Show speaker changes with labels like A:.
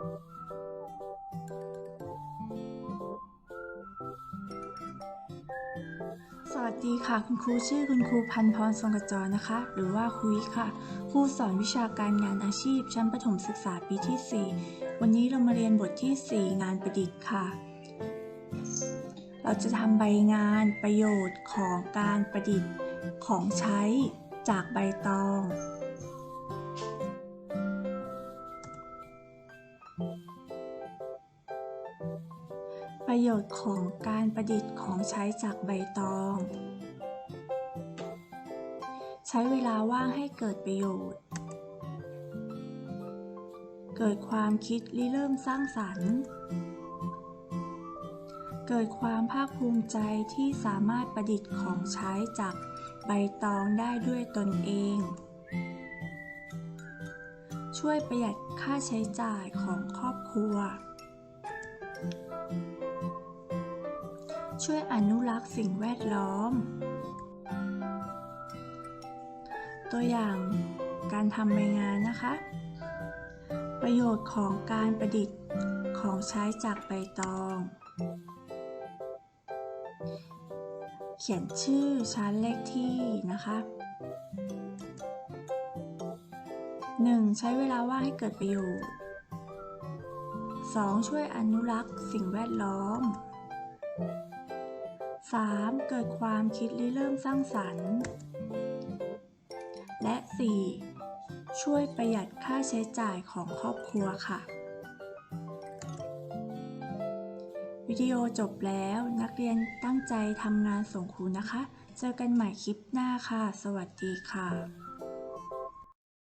A: สวัสดีค่ะ คุณครูชื่อคุณครูพันพรทรงกระจรนะคะ หรือว่าครูวิค่ะ ครูสอนวิชาการงานอาชีพ ชั้นประถมศึกษาปีที่ 4 วันนี้เรามาเรียนบทที่ 4 งานประดิษฐ์ค่ะ เราจะทำใบงานประโยชน์ของการประดิษฐ์ของใช้จากใบตอง ประโยชน์ของการประดิษฐ์ของใช้จากใบตอง ใช้เวลาว่างให้เกิดประโยชน์ เกิดความคิดริเริ่มสร้างสรรค์ เกิดความภาคภูมิใจที่สามารถประดิษฐ์ของใช้จากใบตองได้ด้วยตนเอง ช่วยประหยัดค่าใช้จ่ายของครอบครัว ช่วยอนุรักษ์สิ่งแวดล้อม ตัวอย่างการทำใบงานนะคะ ประโยชน์ของการประดิษฐ์ของใช้จากใบตอง เขียนชื่อชั้นเลขที่นะคะ 1. ใช้เวลาว่างให้เกิดประโยชน์ 2. ช่วยอนุรักษ์สิ่งแวดล้อม 3. เกิดความคิดริเริ่มสร้างสรรค์ และ 4. ช่วยประหยัดค่าใช้จ่ายของครอบครัวค่ะ วิดีโอจบแล้วนักเรียนตั้งใจทำงานส่งครูนะคะ เจอกันใหม่คลิปหน้าค่ะ สวัสดีค่ะ